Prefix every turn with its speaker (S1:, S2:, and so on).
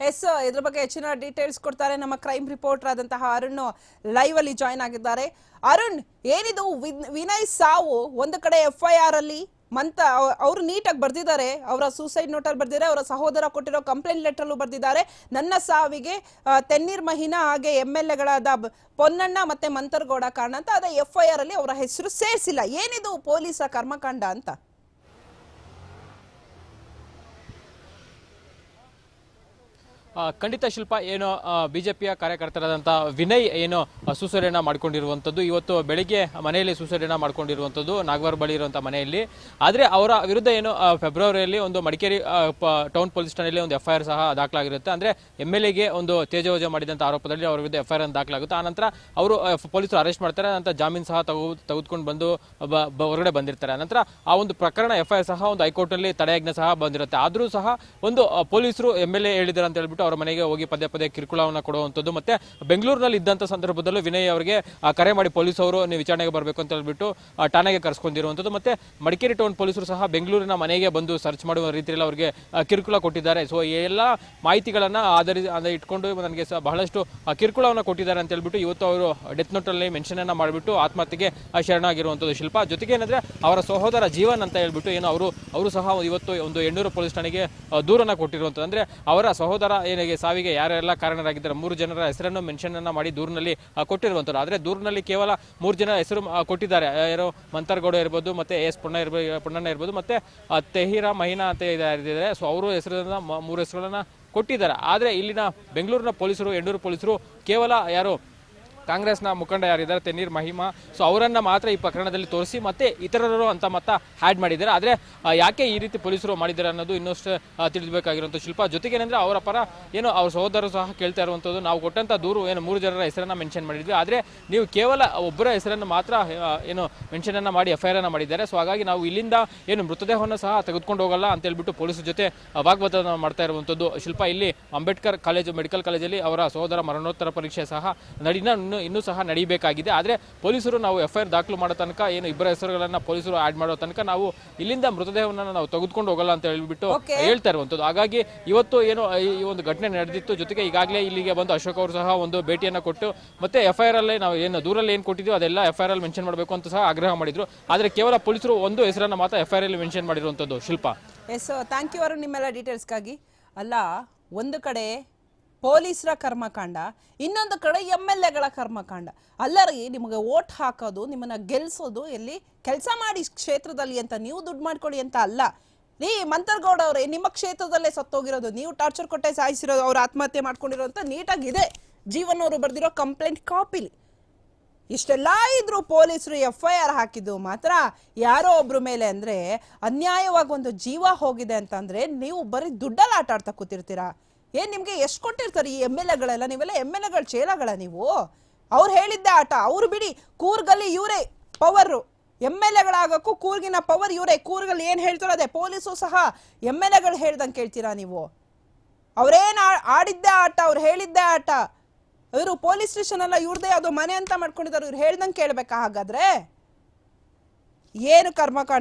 S1: S ಇದ್ರ ಬಗ್ಗೆ ಹೆಚ್ಚಿನ ಡೀಟೇಲ್ಸ್ ಕೊಡ್ತಾರೆ ನಮ್ಮ ಕ್ರೈಮ್ ರಿಪೋರ್ಟರ್ ಆದಂತಹ ಅರುಣ್ ಲೈವ್ ಅಲ್ಲಿ ಜಾಯ್ನ್ ಆಗಿದ್ದಾರೆ. ಅರುಣ್, ಏನಿದು ವಿನ್- ವಿನಯ್ ಸಾವು? ಒಂದು ಕಡೆ ಎಫ್ ಐ ಆರ್ ಅಲ್ಲಿ ಮಂತ ಅವರು ನೀಟಾಗಿ ಬರ್ದಿದ್ದಾರೆ, ಅವರ ಸೂಸೈಡ್ ನೋಟಲ್ಲಿ ಬರ್ದಿದ್ದಾರೆ, ಅವರ ಸಹೋದರ ಕೊಟ್ಟಿರೋ ಕಂಪ್ಲೇಂಟ್ ಲೆಟರ್ಲು ಬರ್ದಿದ್ದಾರೆ. ನನ್ನ ಸಾವಿಗೆ ತೆನ್ನೀರ್ ಮಹಿನ ಹಾಗೆ ಎಂ ಎಲ್ ಎಗಳಾದ ಪೊನ್ನಣ್ಣ ಮತ್ತೆ ಮಂತರ್ಗೌಡ ಕಾರಣ ಅಂತ ಅದೇ ಎಫ್ ಐ ಆರ್ ಅಲ್ಲಿ ಅವರ ಹೆಸರು ಸೇರಿಸಿಲ್ಲ. ಏನಿದು ಪೊಲೀಸರ ಕರ್ಮಕಾಂಡ ಅಂತ?
S2: ಖಂಡಿತ ಶಿಲ್ಪ, ಏನು ಬಿಜೆಪಿಯ ಕಾರ್ಯಕರ್ತರಾದಂಥ ವಿನಯ್ ಏನು ಸುಸೈಡನ್ನ ಮಾಡಿಕೊಂಡಿರುವಂಥದ್ದು ಇವತ್ತು ಬೆಳಿಗ್ಗೆ ಮನೆಯಲ್ಲಿ ಸುಸರಣ ಮಾಡಿಕೊಂಡಿರುವಂಥದ್ದು ನಾಗವಾರ ಬಳಿ ಇರುವಂಥ ಮನೆಯಲ್ಲಿ. ಆದರೆ ಅವರ ವಿರುದ್ಧ ಏನು ಫೆಬ್ರವರಿಯಲ್ಲಿ ಒಂದು ಮಡಿಕೇರಿ ಟೌನ್ ಪೊಲೀಸ್ ಠಾಣೆಯಲ್ಲಿ ಒಂದು ಎಫ್ ಐ ಆರ್ ಸಹ ದಾಖಲಾಗಿರುತ್ತೆ. ಅಂದರೆ ಎಂ ಎಲ್ ಎಗೆ ಒಂದು ತೇಜೋವಜ ಮಾಡಿದಂಥ ಆರೋಪದಲ್ಲಿ ಅವರ ವಿರುದ್ಧ ಎಫ್ ಐ ಆರ್ ದಾಖಲಾಗುತ್ತೆ ಆನಂತರ ಅವರು ಪೊಲೀಸರು ಅರೆಸ್ಟ್ ಮಾಡ್ತಾರೆ. ನಂತರ ಜಾಮೀನು ಸಹ ತಗೋ ತೆಗೆದುಕೊಂಡು ಬಂದು ಹೊರಗಡೆ ಬಂದಿರ್ತಾರೆ. ನಂತರ ಆ ಒಂದು ಪ್ರಕರಣ ಎಫ್ ಐ ಆರ್ ಸಹ ಒಂದು ಹೈಕೋರ್ಟ್ನಲ್ಲಿ ತಡೆಯಾಜ್ಞೆ ಸಹ ಬಂದಿರುತ್ತೆ. ಆದರೂ ಸಹ ಒಂದು ಪೊಲೀಸರು ಎಂ ಎಲ್ ಎ ಹೇಳಿದ್ದಾರೆ ಅಂತ ಹೇಳ್ಬಿಟ್ಟು ಅವರ ಮನೆಗೆ ಹೋಗಿ ಪದೇ ಪದೇ ಕಿರುಕುಳವನ್ನು ಕೊಡುವಂಥದ್ದು. ಮತ್ತೆ ಬೆಂಗಳೂರಿನಲ್ಲಿ ಇದ್ದಂಥ ಸಂದರ್ಭದಲ್ಲೂ ವಿನಯ್ ಅವರಿಗೆ ಕರೆ ಮಾಡಿ ಪೊಲೀಸರು ನೀವು ವಿಚಾರಣೆಗೆ ಬರಬೇಕು ಅಂತ ಹೇಳ್ಬಿಟ್ಟು ಠಾಣೆಗೆ ಕರೆಸ್ಕೊಂಡಿರುವಂಥದ್ದು. ಮತ್ತೆ ಮಡಿಕೇರಿ ಟೌನ್ ಪೊಲೀಸರು ಸಹ ಬೆಂಗಳೂರಿನ ಮನೆಗೆ ಬಂದು ಸರ್ಚ್ ಮಾಡುವ ರೀತಿಯಲ್ಲಿ ಅವರಿಗೆ ಕಿರುಕುಳ ಕೊಟ್ಟಿದ್ದಾರೆ. ಸೊ ಎಲ್ಲ ಮಾಹಿತಿಗಳನ್ನು ಆಧರಿಸಿ ಅಂದರೆ ಇಟ್ಕೊಂಡು ನನಗೆ ಸಹ ಬಹಳಷ್ಟು ಕಿರುಕುಳವನ್ನು ಕೊಟ್ಟಿದ್ದಾರೆ ಅಂತ ಹೇಳ್ಬಿಟ್ಟು ಇವತ್ತು ಅವರು ಡೆತ್ ನೋಟಲ್ಲಿ ಮೆನ್ಷನ್ ಅನ್ನು ಮಾಡಿಬಿಟ್ಟು ಆತ್ಮಹತ್ಯೆಗೆ ಶರಣಾಗಿರುವಂಥದ್ದು ಶಿಲ್ಪ. ಜೊತೆಗೆ ಏನಂದರೆ ಅವರ ಸಹೋದರ ಜೀವನ್ ಅಂತ ಹೇಳ್ಬಿಟ್ಟು ಏನು ಅವರು ಅವರು ಸಹ ಇವತ್ತು ಒಂದು ಎಣ್ಣೂರು ಪೊಲೀಸ್ ಠಾಣೆಗೆ ದೂರನ್ನು ಕೊಟ್ಟಿರುವಂಥದ್ದು. ಅಂದರೆ ಅವರ ಸಹೋದರ ಸಾವಿಗೆ ಯಾರೆಲ್ಲ ಕಾರಣರಾಗಿದ್ದಾರೆ, ಮೂರು ಜನರ ಹೆಸರನ್ನು ಮೆನ್ಷನ್ ಅನ್ನ ಮಾಡಿ ದೂರಿನಲ್ಲಿ ಕೊಟ್ಟಿರುವಂತದ್ದು. ಆದ್ರೆ ದೂರಿನಲ್ಲಿ ಕೇವಲ ಮೂರು ಜನ ಹೆಸರು ಕೊಟ್ಟಿದ್ದಾರೆ. ಯಾರು? ಮಂತರ್ಗೌಡ ಇರ್ಬೋದು, ಮತ್ತೆ ಎಸ್ ಪುಣ್ಣ ಇರ್ಬೋದು ಪುಣ್ಣಣ್ಣ ಇರ್ಬೋದು, ಮತ್ತೆ ತೆಹೀರಾ ಮಹಿನಾ ಅಂತ ಇದ್ದಾರೆ. ಸೊ, ಅವರು ಹೆಸರನ್ನ ಮೂರು ಹೆಸರುಗಳನ್ನ ಕೊಟ್ಟಿದ್ದಾರೆ. ಆದರೆ ಇಲ್ಲಿನ ಬೆಂಗಳೂರಿನ ಪೊಲೀಸರು, ಎಂಡೂರು ಪೊಲೀಸರು ಕೇವಲ ಯಾರು? ಕಾಂಗ್ರೆಸ್ನ ಮುಖಂಡ ಯಾರಿದ್ದಾರೆ? ತೆನ್ನೀರ್ ಮಹಿಮಾ. ಸೊ ಅವರನ್ನು ಮಾತ್ರ ಈ ಪ್ರಕರಣದಲ್ಲಿ ತೋರಿಸಿ ಮತ್ತೆ ಇತರರು ಅಂತ ಮತ್ತ ಆ್ಯಡ್ ಮಾಡಿದ್ದಾರೆ. ಆದರೆ ಯಾಕೆ ಈ ರೀತಿ ಪೊಲೀಸರು ಮಾಡಿದ್ದಾರೆ ಅನ್ನೋದು ಇನ್ನಷ್ಟು ತಿಳಿದಬೇಕಾಗಿರುವಂಥ ಶಿಲ್ಪ. ಜೊತೆಗೆ ಏನಂದರೆ ಅವರ ಪರ ಏನು ಅವ್ರ ಸಹೋದರರು ಸಹ ಕೇಳ್ತಾ ಇರುವಂಥದ್ದು. ನಾವು ಕೊಟ್ಟಂಥ ದೂರು ಏನು ಮೂರು ಜನರ ಹೆಸರನ್ನು ಮೆನ್ಷನ್ ಮಾಡಿದ್ವಿ. ಆದರೆ, ನೀವು ಕೇವಲ ಒಬ್ಬರ ಹೆಸರನ್ನು ಮಾತ್ರ ಏನು ಮೆನ್ಷನನ್ನು ಮಾಡಿ ಎಫ್ ಐ ಮಾಡಿದ್ದಾರೆ. ಸೊ ಹಾಗಾಗಿ ನಾವು ಇಲ್ಲಿಂದ ಏನು ಮೃತದೇಹವನ್ನು ಸಹ ತೆಗೆದುಕೊಂಡು ಹೋಗಲ್ಲ ಅಂತ ಹೇಳ್ಬಿಟ್ಟು ಪೊಲೀಸರ ಜೊತೆ ವಾಗ್ವಾದ ಮಾಡ್ತಾ ಇರುವಂಥದ್ದು. ಶಿಲ್ಪ, ಇಲ್ಲಿ ಅಂಬೇಡ್ಕರ್ ಕಾಲೇಜು, ಮೆಡಿಕಲ್ ಕಾಲೇಜಲ್ಲಿ ಅವರ ಸಹೋದರ ಮರಣೋತ್ತರ ಪರೀಕ್ಷೆ ಸಹ ನಡಿನ ಇನ್ನೂ ಇನ್ನೂ ಸಹ ನಡೀಬೇಕಾಗಿದೆ. ಆದರೆ ಪೊಲೀಸರು ನಾವು ಎಫ್ ಐ ಆರ್ ದಾಖಲು ಮಾಡೋ ತನಕ ಏನು ಇಬ್ಬರ ಹೆಸರುಗಳನ್ನು ಪೊಲೀಸರು ಆ್ಯಡ್ ಮಾಡೋ ತನಕ ನಾವು ಇಲ್ಲಿಂದ ಮೃತದೇಹವನ್ನು ನಾವು ತೆಗೆದುಕೊಂಡು ಹೋಗಲ್ಲ ಅಂತ ಹೇಳಿಬಿಟ್ಟು. ಹೇಳ್ತಾ ಇರುವಂಥದ್ದು. ಹಾಗಾಗಿ ಇವತ್ತು ಏನು ಈ ಈ ಒಂದು ಘಟನೆ ನಡೆದಿತ್ತು. ಜೊತೆಗೆ ಈಗಾಗಲೇ ಇಲ್ಲಿಗೆ ಬಂದು ಅಶೋಕ್ ಅವರು ಸಹ ಒಂದು ಭೇಟಿಯನ್ನು ಕೊಟ್ಟು ಮತ್ತೆ ಎಫ್ ಐ ಆರ್ ಅಲ್ಲಿ ನಾವು ಏನು ದೂರಲ್ಲಿ ಏನು ಕೊಟ್ಟಿದ್ದೀವಿ ಅದೆಲ್ಲ ಎಫ್ ಐ ಆರ್ ಅಲ್ಲಿ ಮೆನ್ಷನ್ ಮಾಡಬೇಕು ಅಂತ ಸಹ ಆಗ್ರಹ ಮಾಡಿದ್ರು. ಆದರೆ ಕೇವಲ ಪೊಲೀಸರು ಒಂದು ಹೆಸರನ್ನು ಮಾತ್ರ ಎಫ್ ಐ ಆರ್ ಅಲ್ಲಿ ಮೆನ್ಷನ್ ಮಾಡಿರುವಂಥದ್ದು. ಶಿಲ್ಪ.
S1: ಎಸ್ ಥ್ಯಾಂಕ್ ಯು ಅವರು ನಿಮ್ಮೆಲ್ಲ ಡೀಟೇಲ್ಸ್ಗಾಗಿ ಅಲ್ಲ ಒಂದು ಕಡೆ ಪೊಲೀಸರ ಕರ್ಮಕಾಂಡ, ಇನ್ನೊಂದು ಕಡೆ ಎಂ ಎಲ್ ಎಗಳ ಕರ್ಮಕಾಂಡ. ಅಲ್ಲರಿ, ನಿಮಗೆ ಓಟ್ ಹಾಕೋದು, ನಿಮ್ಮನ್ನ ಗೆಲ್ಸೋದು, ಎಲ್ಲಿ ಕೆಲಸ ಮಾಡಿ ಕ್ಷೇತ್ರದಲ್ಲಿ ಅಂತ ನೀವು ದುಡ್ಡು ಮಾಡ್ಕೊಳ್ಳಿ ಅಂತ ಅಲ್ಲ. ನೀ ಮಂತರ್ಗೌಡ ಅವರೇ, ನಿಮ್ಮ ಕ್ಷೇತ್ರದಲ್ಲೇ ಸತ್ತೋಗಿರೋದು, ನೀವು ಟಾರ್ಚರ್ ಕೊಟ್ಟೆ ಸಾಯಿಸಿರೋದು, ಅವ್ರು ಆತ್ಮಹತ್ಯೆ ಮಾಡ್ಕೊಂಡಿರೋ ಅಂತ ನೀಟಾಗಿದೆ. ಜೀವನ್ ಅವರು ಬರೆದಿರೋ ಕಂಪ್ಲೇಂಟ್ ಕಾಪಿಲಿ ಇಷ್ಟೆಲ್ಲ ಇದ್ರು ಪೊಲೀಸರು ಎಫ್ ಐ ಆರ್ ಹಾಕಿದ್ದು ಮಾತ್ರ ಯಾರೋ ಒಬ್ರ ಮೇಲೆ ಅಂದ್ರೆ ಅನ್ಯಾಯವಾಗಿ ಒಂದು ಜೀವ ಹೋಗಿದೆ ಅಂತಂದರೆ ನೀವು ಬರೀ ದುಡ್ಡಲ್ಲಿ ಆಟ ಆಡ್ತಾ ಕೂತಿರ್ತೀರಾ? ಏನ್ ನಿಮಗೆ ಎಷ್ಟು ಕೊಟ್ಟಿರ್ತಾರೆ ಈ ಎಂ ಎಲ್ ಎಗಳೆಲ್ಲ? ನೀವೆಲ್ಲ ಎಂ ಎಲ್ ಎಗಳ ಚೇಲಗಳ ನೀವು? ಅವ್ರು ಹೇಳಿದ್ದೆ ಆಟ. ಅವ್ರು ಬಿಡಿ, ಕೂರ್ಗಲ್ಲಿ ಇವರೇ ಪವರು. ಎಂ ಎಲ್ ಎಗಳಾಗಕ್ಕೂ ಕೂರ್ಗಿನ ಪವರ್ ಇವರೇ. ಕೂರ್ಗಲ್ಲಿ ಏನು ಹೇಳ್ತಾರೋ ಅದೇ. ಪೊಲೀಸು ಸಹ ಎಂ ಎಲ್ ಎಗಳು ಹೇಳ್ದಂಗೆ ಕೇಳ್ತೀರಾ ನೀವು? ಅವ್ರೇನ್ ಆಡಿದ್ದೆ ಆಟ, ಅವ್ರು ಹೇಳಿದ್ದೇ ಆಟ. ಇವರು ಪೊಲೀಸ್ ಸ್ಟೇಷನ್ ಎಲ್ಲ ಇವ್ರದೇ ಯಾವುದೋ ಮನೆ ಅಂತ ಮಾಡ್ಕೊಂಡಿದ್ದಾರೆ ಇವ್ರು ಹೇಳ್ದಂಗೆ ಕೇಳ್ಬೇಕಾ ಹಾಗಾದ್ರೆ? ಏನು ಕರ್ಮಕಾಂಡ?